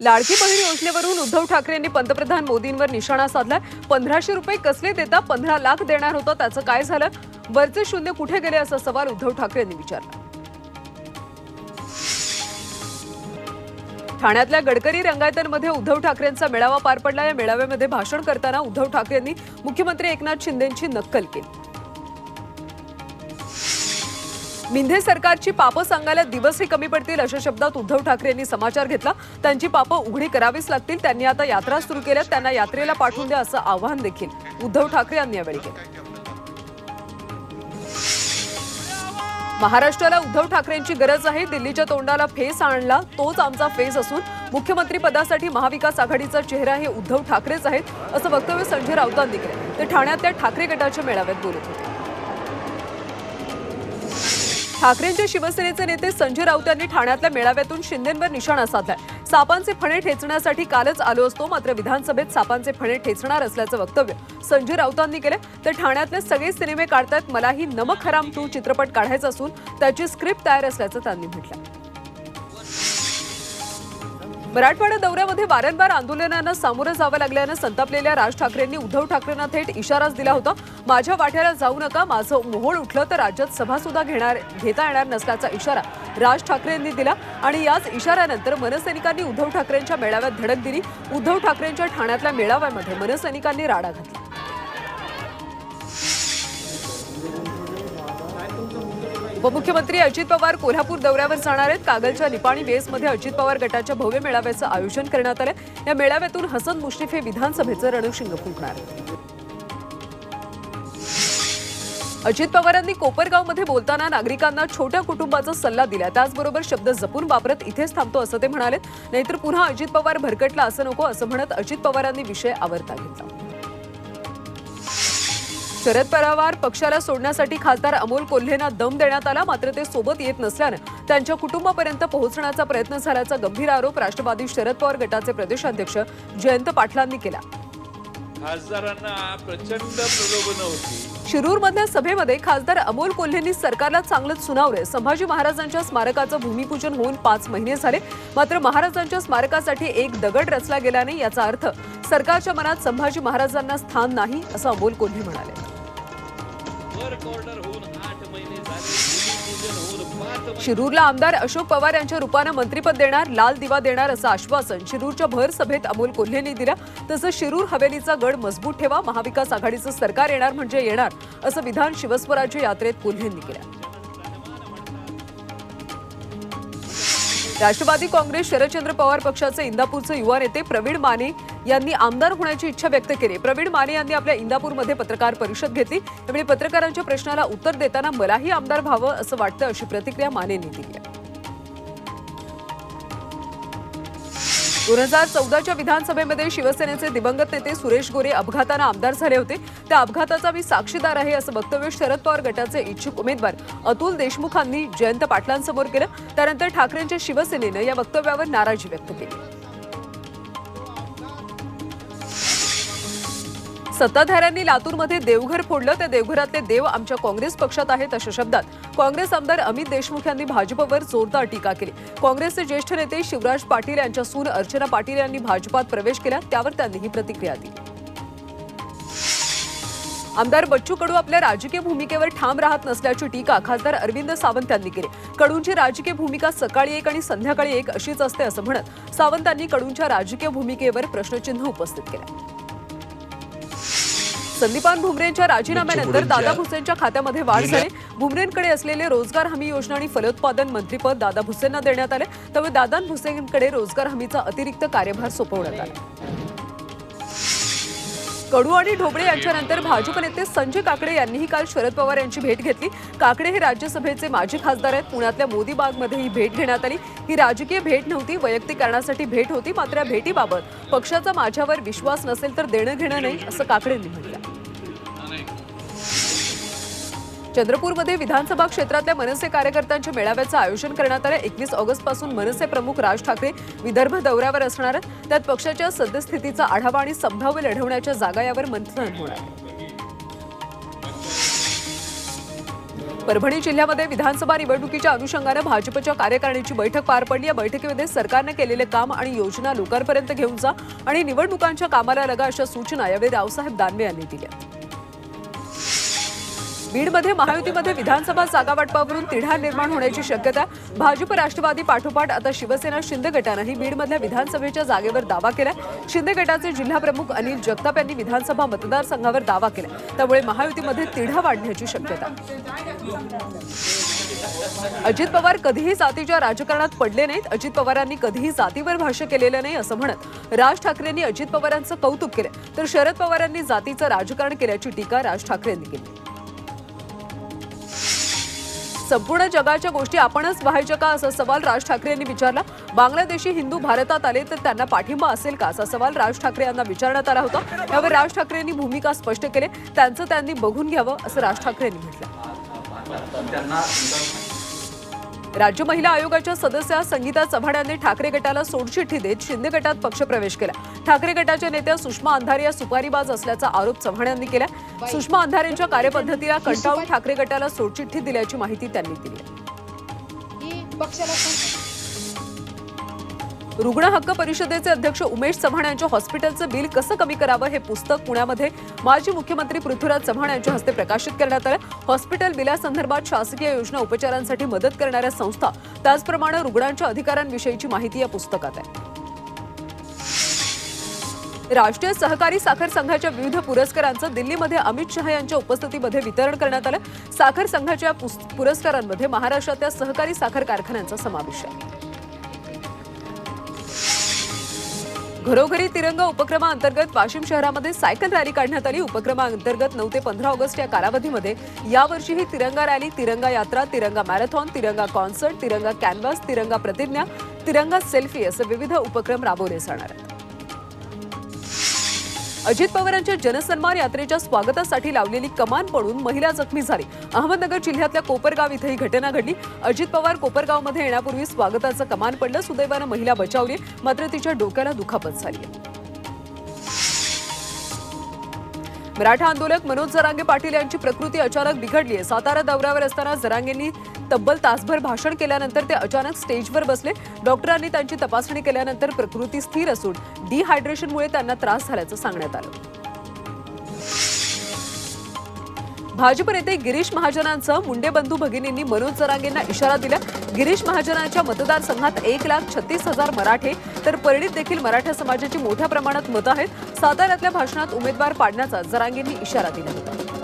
लाडकी बहीण योजनेवरून उद्धव ठाकरेंनी पंतप्रधान मोदींवर निशाणा साधलाय. पंधराशे रुपये कसले देता पंधरा लाख देणार होतं त्याचं काय झालं? वरचे शून्य कुठे गेले असा सवाल उद्धव ठाकरेंनी विचारला. ठाण्यातल्या गडकरी रंगायतनमध्ये उद्धव ठाकरेंचा मेळावा पार पडला. या मेळाव्यामध्ये भाषण करताना उद्धव ठाकरेंनी मुख्यमंत्री एकनाथ शिंदेची नक्कल केली. मिंधे सरकारची पापं सांगायला दिवसही कमी पडतील अशा शब्दात उद्धव ठाकरे यांनी समाचार घेतला. त्यांची पापं उघडी करावीच लागतील. त्यांनी आता यात्रा सुरू केल्या त्यांना यात्रेला पाठवून द्या असं आवाहन देखील उद्धव ठाकरे यांनी यावेळी केलं. महाराष्ट्राला उद्धव ठाकरेंची गरज आहे. दिल्लीच्या तोंडाला फेस आणला. तोच आमचा फेस असून मुख्यमंत्री पदासाठी महाविकास आघाडीचा चेहरा हे उद्धव ठाकरेच आहेत असं वक्तव्य संजय राऊतांनी केलं ते ठाण्यातल्या ठाकरे गटाच्या मेळाव्यात बोलत होते. ठाकरेंच्या शिवसेनेचे नेते संजय राऊत यांनी ठाण्यातल्या मेळाव्यातून शिंदेंवर निशाणा साधलाय. सापांचे फणे ठेचण्यासाठी कालच आलो असतो मात्र विधानसभेत सापांचे फणे ठेचणार असल्याचं वक्तव्य संजय राऊतांनी केलं तर ठाण्यातले सगळे सिनेमे काढतायत मलाही नमक हराम टू चित्रपट काढायचा असून त्याची स्क्रिप्ट तयार असल्याचं त्यांनी म्हटलं मराठवाडा दौऱ्यामध्ये वारंवार आंदोलनांना सामोरं जावं लागल्यानं संतापलेल्या राज ठाकरेंनी उद्धव ठाकरेंना थेट इशाराच दिला होता. माझ्या वाट्याला जाऊ नका माझं मोहोळ उठलं तर राज्यात सभासुद्धा घेणार घेता येणार नसल्याचा इशारा राज ठाकरेंनी दिला. आणि याच इशाऱ्यानंतर मनसैनिकांनी उद्धव ठाकरेंच्या मेळाव्यात धडक दिली. उद्धव ठाकरेंच्या ठाण्यातल्या मेळाव्यामध्ये मनसैनिकांनी राडा घातला. उपमुख्यमंत्री अजित पवार कोल्हापूर दौऱ्यावर जाणार आहेत. कागलच्या निपाणी बेसमध्ये अजित पवार गटाच्या भव्य मेळाव्याचं आयोजन करण्यात आलं या मेळाव्यातून हसन मुश्रीफ हे विधानसभेचं रणशिंग फुंकणार अजित पवारांनी कोपरगावमध्ये बोलताना नागरिकांना छोट्या कुटुंबाचा सल्ला दिला त्याचबरोबर शब्द जपून वापरत इथेच थांबतो असं ते म्हणाले नाहीतर पुन्हा अजित पवार भरकटला असं नको असं म्हणत अजित पवारांनी विषय आवरता घेतला. शरद पवार पक्षाला सोडण्यासाठी खासदार अमोल कोल्हेंना दम देण्यात आला मात्र ते सोबत येत नसल्यानं त्यांच्या कुटुंबापर्यंत पोहोचण्याचा प्रयत्न झाल्याचा गंभीर आरोप राष्ट्रवादी शरद पवार गटाचे प्रदेशाध्यक्ष जयंत पाटलांनी केला. खासदारांना प्रचंड प्रलोभनं होती. शिरूरमधल्या सभेमध्ये खासदार अमोल कोल्हेंनी सरकारला चांगलंच सुनावलंय. संभाजी महाराजांच्या स्मारकाचं भूमिपूजन होऊन पाच महिने झाले मात्र महाराजांच्या स्मारकासाठी एक दगड रचला गेला नाही याचा अर्थ सरकारच्या मनात संभाजी महाराजांना स्थान नाही असं अमोल कोल्हे म्हणाले. शिरूरला आमदार अशोक पवार यांच्या रूपानं मंत्रीपद देणार लाल दिवा देणार असं आश्वासन शिरूरच्या भर सभेत अमोल कोल्हेंनी दिलं. तसं शिरूर हवेलीचा गड मजबूत ठेवा महाविकास आघाडीचं सरकार येणार म्हणजे येणार असं विधान शिवस्वराज्य यात्रेत कोल्हेंनी केलं. राष्ट्रवादी काँग्रेस शरदचंद्र पवार पक्षाचे इंदापूरचे युवा नेते प्रवीण माने यांनी आमदार होण्याची इच्छा व्यक्त केली. प्रवीण माने यांनी आपल्या इंदापूरमध्ये पत्रकार परिषद घेतली. त्यावेळी पत्रकारांच्या प्रश्नाला उत्तर देताना मलाही आमदार व्हावं असं वाटतं अशी प्रतिक्रिया मानेंनी दिली दोन हजार चौदाच्या विधानसभेमध्ये शिवसेनेचे दिवंगत नेते सुरेश गोरे अपघातानं आमदार झाले होते. त्या अपघाताचा मी साक्षीदार आहे असं वक्तव्य शरद पवार गटाचे इच्छुक उमेदवार अतुल देशमुखांनी जयंत पाटलांसमोर केलं. त्यानंतर ठाकरेंच्या शिवसेनेनं या वक्तव्यावर नाराजी व्यक्त केली. सत्ताधाऱ्यांनी लातूरमध्ये देवघर फोडलं. त्या देवघरातले देव आमच्या काँग्रेस पक्षात आहेत अशा शब्दात. काँग्रेस आमदार अमित देशमुख यांनी भाजपवर जोरदार टीका केली. काँग्रेसचे ज्येष्ठ नेते शिवराज पाटील यांच्या सून अर्चना पाटील यांनी भाजपात प्रवेश केला. त्यावर त्यांनी ही प्रतिक्रिया दिली. आमदार बच्चू कडू आपल्या राजकीय भूमिकेवर ठाम राहत नसल्याची टीका खासदार अरविंद सावंत यांनी केली. कडूंची राजकीय भूमिका सकाळी एक आणि संध्याकाळी एक अशीच असते असं म्हणत सावंतांनी कडूंच्या राजकीय भूमिकेवर प्रश्नचिन्ह उपस्थित केलं. संदीपान भुमरेंच्या राजीनाम्यानंतर दादा भुसेंच्या खात्यामध्ये वाढ झाली. भुमरेंकडे असलेले रोजगार हमी योजना आणि फलोत्पादन मंत्रीपद दादा भुसेंना देण्यात आले. त्यामुळे दादा भुसेंकडे रोजगार हमीचा अतिरिक्त कार्यभार सोपवण्यात आला. कडू आणि ढोबळे यांच्यानंतर भाजप नेते संजय काकडे यांनीही काल शरद पवार यांची भेट घेतली. काकडे हे राज्यसभेचे माजी खासदार आहेत. पुण्यातल्या मोदी बागमध्ये ही भेट घेण्यात आली. ही राजकीय भेट नव्हती वैयक्तिक कारणासाठी भेट होती मात्र या भेटीबाबत पक्षाचा माझ्यावर विश्वास नसेल तर देणं घेणं नाही असं काकडेंनी म्हटलं चंद्रपूरमध्ये विधानसभा क्षेत्रातल्या मनसे कार्यकर्त्यांच्या मेळाव्याचं आयोजन करण्यात आलं. एकवीस ऑगस्टपासून मनसे प्रमुख राज ठाकरे विदर्भ दौऱ्यावर असणार आहेत. त्यात पक्षाच्या सद्यस्थितीचा आढावा आणि संभाव्य लढवण्याच्या जागा यावर मंथन होणार आहे. परभणी जिल्ह्यामध्ये विधानसभा निवडणुकीच्या अनुषंगानं भाजपच्या कार्यकारिणीची बैठक पार पडली. या बैठकीमध्ये सरकारनं केलेले काम आणि योजना लोकांपर्यंत घेऊन जा आणि निवडणुकांच्या कामाला लगा अशा सूचना यावेळी रावसाहेब दानवे यांनी दिल्या. बीडमध्ये महायुतीमध्ये विधानसभा जागा वाटपावरून तिढा निर्माण होण्याची शक्यता भाजप राष्ट्रवादी पाठोपाठ आता शिवसेना शिंदे गटानंही बीडमधल्या विधानसभेच्या जागेवर दावा केला शिंदे गटाचे जिल्हाप्रमुख अनिल जगताप यांनी विधानसभा मतदारसंघावर दावा केला त्यामुळे महायुतीमध्ये तिढा वाढण्याची शक्यता. अजित पवार कधीही जातीच्या राजकारणात पडले नाहीत. अजित पवारांनी कधीही जातीवर भाष्य केलेलं नाही असं म्हणत राज ठाकरेंनी अजित पवारांचं कौतुक केलं तर शरद पवारांनी जातीचं राजकारण केल्याची टीका राज ठाकरेंनी केली. संपूर्ण जगाच्या गोष्टी आपणच व्हायच्या का असा सवाल राज ठाकरे यांनी विचारला. बांगलादेशी हिंदू भारतात आले तर त्यांना पाठिंबा असेल का असा सवाल राज ठाकरे यांना विचारण्यात आला होता. त्यावर राज ठाकरे यांनी भूमिका स्पष्ट केली. त्यांचं त्यांनी बघून घ्यावं असं राज ठाकरे यांनी म्हटलं. राज्य महिला आयोगाच्या सदस्या संगीता चव्हाण यांनी ठाकरे गटाला सोडचिठ्ठी देत शिंदे गटात पक्षप्रवेश केला. ठाकरे गटाच्या नेत्या सुषमा अंधारे या सुपारीबाज असल्याचा आरोप चव्हाण यांनी केला. सुषमा अंधारेंच्या कार्यपद्धतीला कंटाळून ठाकरे गटाला सोडचिठ्ठी दिल्याची माहिती त्यांनी दिली. रुग्ण हक्क परिषदेचे अध्यक्ष उमेश चव्हाण यांच्या हॉस्पिटलचं बिल कसं कमी करावं हे पुस्तक पुण्यामध्ये माजी मुख्यमंत्री पृथ्वीराज चव्हाण यांच्या हस्ते प्रकाशित करण्यात आलं. हॉस्पिटल बिलासंदर्भात शासकीय योजना उपचारांसाठी मदत करणाऱ्या संस्था त्याचप्रमाणे रुग्णांच्या अधिकारांविषयीची माहिती या पुस्तकात आहे. राष्ट्रीय सहकारी साखर संघाच्या विविध पुरस्कारांचं दिल्लीमध्ये अमित शहा यांच्या उपस्थितीमध्ये वितरण करण्यात आलं. साखर संघाच्या पुरस्कारांमध्ये महाराष्ट्रातल्या सहकारी साखर कारखान्यांचा समावेश आहे. घरोघरी तिरंगा उपक्रमाअंतर्गत वाशिम शहरामध्ये सायकल रॅली काढण्यात आली. उपक्रमाअंतर्गत नऊ ते पंधरा ऑगस्ट या कालावधीमध्ये यावर्षीही तिरंगा रॅली तिरंगा यात्रा तिरंगा मॅरेथॉन तिरंगा कॉन्सर्ट तिरंगा कॅनव्हास तिरंगा प्रतिज्ञा तिरंगा सेल्फी असे विविध उपक्रम राबवले जाणार आहेत. अजित पवारांच्या जनसन्मान यात्रेच्या स्वागतासाठी लावलेली कमान पडून महिला जखमी झाली. अहमदनगर जिल्ह्यातल्या कोपरगाव इथं ही घटना घडली. अजित पवार कोपरगावमध्ये येण्यापूर्वी स्वागताचं कमान पडलं. सुदैवानं महिला बचावली मात्र तिच्या डोक्याला दुखापत झाली मराठा आंदोलक मनोज जरांगे पाटील यांची प्रकृती अचानक बिघडली आहे. सातारा दौऱ्यावर असताना जरांगेंनी तब्बल तासभर भाषण केल्यानंतर ते अचानक स्टेजवर बसले. डॉक्टरांनी त्यांची तपासणी केल्यानंतर प्रकृती स्थिर असून डिहायड्रेशनमुळे त्यांना त्रास झाल्याचं सांगण्यात आलं. भाजप नेते गिरीश महाजनांचं मुंडे बंधू भगिनींनी मनोज जरांगेंना इशारा दिला. गिरीश महाजनांच्या मतदारसंघात एक लाख छत्तीस हजार मराठे तर परळीत देखील मराठा समाजाची मोठ्या प्रमाणात मतं आहेत. साताऱ्यातल्या भाषणात उमेदवार पाडण्याचा जरांगेंनी इशारा दिला होता.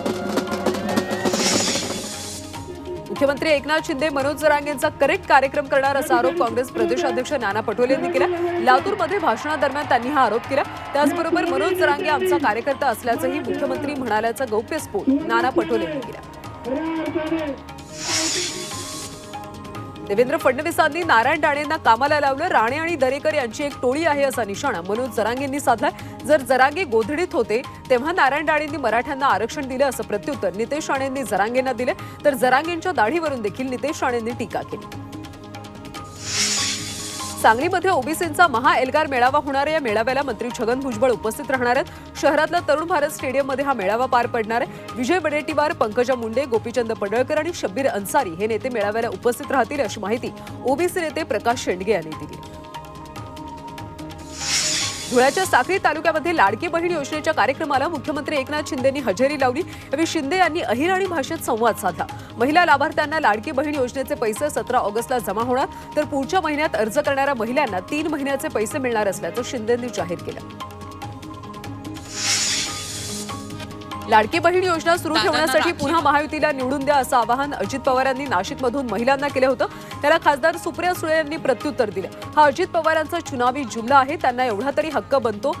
मुख्यमंत्री एकनाथ शिंदे मनोज जरांगेंचा करेक्ट कार्यक्रम करणार असा आरोप काँग्रेस प्रदेशाध्यक्ष नाना पटोले यांनी केला. लातूरमध्ये भाषणादरम्यान त्यांनी हा आरोप केला. त्याचबरोबर मनोज जरांगे आमचा कार्यकर्ता असल्याचंही मुख्यमंत्री म्हणाल्याचा गौप्यस्फोट नाना पटोले यांनी केला. देवेंद्र फडणवीसांनी नारायण राणेंना कामाला लावलं. राणे आणि दरेकर यांची एक टोळी आहे असा निशाणा मनोज जरांगेंनी साधलाय. जर जरांगे गोधडीत होते तेव्हा नारायण राणेंनी मराठ्यांना आरक्षण दिलं असं प्रत्युत्तर नितेश राणेंनी जरांगेंना दिलं. तर जरांगेंच्या दाढीवरून देखील नितेश राणेंनी टीका केली. सांगलीमध्ये ओबीसींचा महा एल्गार मेळावा होणार आहे. या मेळाव्याला मंत्री छगन भुजबळ उपस्थित राहणार आहेत. शहरातल्या तरुण भारत स्टेडियममध्ये हा मेळावा पार पडणार आहे. विजय वडेट्टीवार पंकजा मुंडे गोपीचंद पडळकर आणि शब्बीर अन्सारी हे नेते मेळाव्याला उपस्थित राहतील अशी माहिती ओबीसी नेते प्रकाश शेंडगे यांनी दिली. धुळ्याच्या साक्री तालुक्यामध्ये लाडकी बहीण योजनेच्या कार्यक्रमाला मुख्यमंत्री एकनाथ शिंदेनी हजेरी लावली. यावेळी शिंदे यांनी अहिराणी भाषेत संवाद साधला. महिला लाभार्थ्यांना लाडकी बहीण योजनेचे पैसे सतरा ऑगस्टला जमा होणार तर पुढच्या महिन्यात अर्ज करणाऱ्या महिलांना तीन महिन्याचे पैसे मिळणार असल्याचं शिंदेंनी जाहीर केलं. लाडकी बहीण योजना सुरू ठेवण्यासाठी पुन्हा महायुतीला निवडून द्या असं आवाहन अजित पवारांनी नाशिकमधून महिलांना केलं होतं. त्याला खासदार सुप्रिया सुळे यांनी प्रत्युत्तर दिलं. हा अजित पवारांचा चुनावी जुमला आहे त्यांना एवढा तरी हक्क बनतो.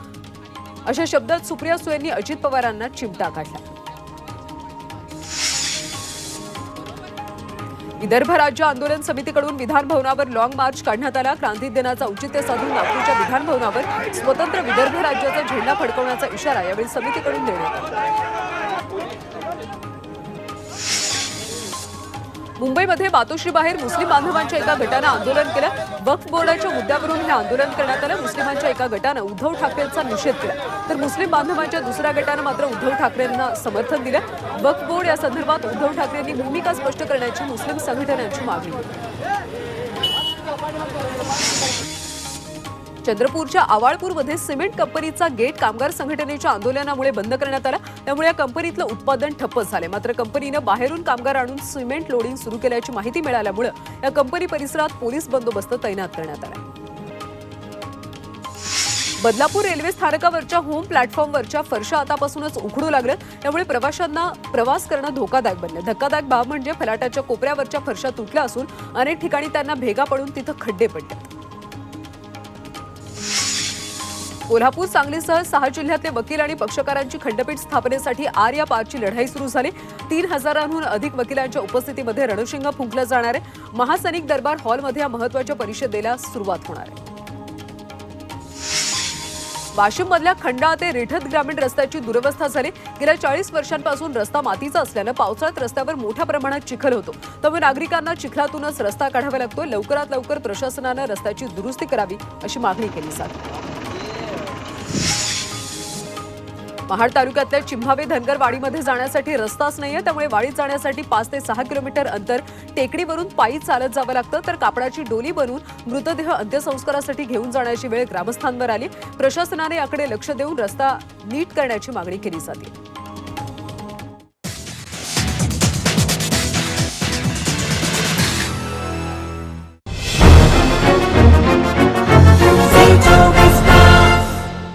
अशा शब्दात सुप्रिया सुळेंनी अजित पवारांना चिमटा काढला. विदर्भ राज्य आंदोलन समितीकडून विधानभवनावर लॉंग मार्च काढण्यात आला. क्रांती दिनाचा औचित्य साधून नागपूरच्या विधानभवनावर स्वतंत्र विदर्भ राज्याचा झेंडा फडकवण्याचा इशारा यावेळी समितीकडून देण्यात आला. मुंबईमध्ये मातोश्रीबाहेर मुस्लिम बांधवांच्या एका गटानं आंदोलन केलं. वक्फ बोर्डाच्या मुद्द्यावरून हे आंदोलन करण्यात आलं. मुस्लिमांच्या एका गटानं उद्धव ठाकरेंचा निषेध केला. तर मुस्लिम बांधवांच्या दुसऱ्या गटानं मात्र उद्धव ठाकरेंना समर्थन दिलं. वक्फ बोर्ड या संदर्भात उद्धव ठाकरेंनी भूमिका स्पष्ट करण्याची मुस्लिम संघटनांची मागणी चंद्रपूरच्या आवाळपूरमध्ये सिमेंट कंपनीचा गेट कामगार संघटनेच्या आंदोलनामुळे बंद करण्यात आला. त्यामुळे या कंपनीतलं उत्पादन ठप्प झाले मात्र कंपनीनं बाहेरून कामगार आणून सिमेंट लोडिंग सुरू केल्याची माहिती मिळाल्यामुळे या कंपनी परिसरात पोलीस बंदोबस्त तैनात करण्यात आला बदलापूर रेल्वे स्थानकावरच्या होम प्लॅटफॉर्मवरच्या फरशा आतापासूनच उखडू लागल्यात. त्यामुळे प्रवाशांना प्रवास करणं धोकादायक बनलं. धक्कादायक बाब म्हणजे फलाटाच्या कोपऱ्यावरच्या फरशा तुटल्या असून अनेक ठिकाणी त्यांना भेगा पडून तिथं खड्डे पडले. कोल्हापूर सांगलीसह सहा जिल्ह्यातले वकील आणि पक्षकारांची खंडपीठ स्थापनेसाठी आर या पारची लढाई सुरू झाली. तीन हजारांहून अधिक वकिलांच्या उपस्थितीमध्ये रणशिंग फुंकलं जाणार आहे. महासैनिक दरबार हॉलमध्ये या महत्त्वाच्या परिषदेला सुरुवात होणार आहे. वाशिममधल्या खंडा ते रिठत ग्रामीण रस्त्याची दुरवस्था झाली. गेल्या चाळीस वर्षांपासून रस्ता मातीचा असल्यानं पावसाळ्यात रस्त्यावर मोठ्या प्रमाणात चिखल होतो. त्यामुळे नागरिकांना चिखलातूनच रस्ता काढावा लागतो लवकरात लवकर प्रशासनानं रस्त्याची दुरुस्ती करावी अशी मागणी केली जाते. महाड तालुक्यातल्या चिंभावे धनगरवाडीमध्ये जाण्यासाठी रस्ताच नाहीये त्यामुळे वाडीत जाण्यासाठी पाच ते सहा किलोमीटर अंतर टेकडीवरून पायी चालत जावं लागतं. तर कापडाची डोली बनवून मृतदेह अंत्यसंस्कारासाठी घेऊन जाण्याची वेळ ग्रामस्थांवर आली. प्रशासनाने याकडे लक्ष देऊन रस्ता नीट करण्याची मागणी केली जाते.